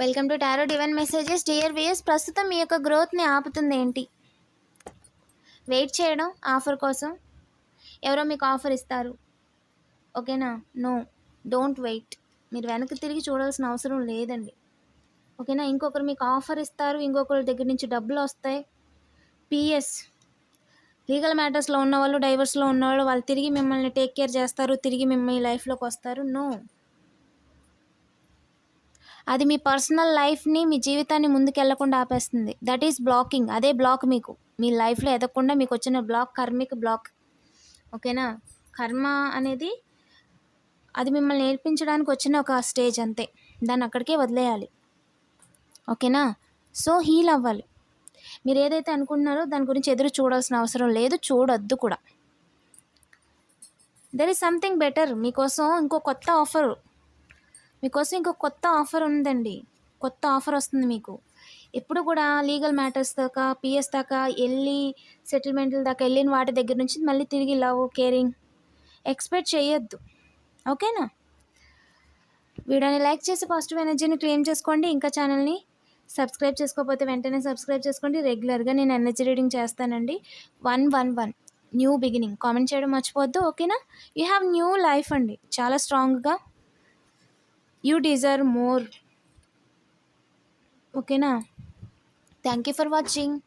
Welcome to tarot divine messages dear viewers ప్రస్తుతం మీ యొక్క గ్రోత్ని ఆపుతుంది ఏంటి? వెయిట్ చేయడం ఆఫర్ కోసం ఎవరో మీకు ఆఫర్ ఇస్తారు. ఓకేనా నో? డోంట్ వెయిట్ మీరు వెనక్కి తిరిగి చూడాల్సిన అవసరం లేదండి. ఓకేనా ఇంకొకరు మీకు ఆఫర్ ఇస్తారు. ఇంకొకరి దగ్గర నుంచి డబ్బులు వస్తాయి. పిఎస్ లీగల్ మ్యాటర్స్లో ఉన్నవాళ్ళు డైవర్స్లో ఉన్నవాళ్ళు వాళ్ళు తిరిగి మిమ్మల్ని టేక్ కేర్ చేస్తారు తిరిగి మిమ్మల్ని లైఫ్లోకి వస్తారు. నో అది మీ పర్సనల్ లైఫ్ని మీ జీవితాన్ని ముందుకెళ్ళకుండా ఆపేస్తుంది. That is blocking. అదే బ్లాక్ మీకు. మీ లైఫ్లో ఎదగకుండా మీకు వచ్చిన బ్లాక్ కర్మిక్ బ్లాక్. ఓకేనా? కర్మ అనేది అది మిమ్మల్ని నేర్పించడానికి వచ్చిన ఒక స్టేజ్ అంతే. దాన్ని అక్కడికే వదిలేయాలి. ఓకేనా? సో హీల్ అవ్వాలి. మీరు ఏదైతే అనుకుంటున్నారో దాని గురించి ఎదురు చూడాల్సిన అవసరం లేదు. చూడొద్దు కూడా. దెర్ ఈస్ సంథింగ్ బెటర్ మీకోసం ఇంకో కొత్త ఆఫర్ మీకోసం ఇంకో కొత్త ఆఫర్ ఉందండి. కొత్త ఆఫర్ వస్తుంది మీకు. ఎప్పుడు కూడా లీగల్ మ్యాటర్స్ దాకా పిఎస్ దాకా వెళ్ళి సెటిల్మెంట్ల దాకా వెళ్ళిన వాటి దగ్గర నుంచి మళ్ళీ తిరిగి లవ్ కేరింగ్ ఎక్స్పెక్ట్ చేయొద్దు. ఓకేనా? వీడియోని లైక్ చేసి పాజిటివ్ ఎనర్జీని క్లెయిమ్ చేసుకోండి. ఇంకా ఛానల్ని సబ్స్క్రైబ్ చేసుకోకపోతే వెంటనే సబ్స్క్రైబ్ చేసుకోండి. రెగ్యులర్గా నేను ఎనర్జీ రీడింగ్ చేస్తానండి. One one one. New beginning. Comment చేయడం మర్చిపోవద్దు. ఓకేనా? యూ హ్యావ్ న్యూ లైఫ్ అండి. చాలా స్ట్రాంగ్గా you deserve more. Okay na? Thank you for watching.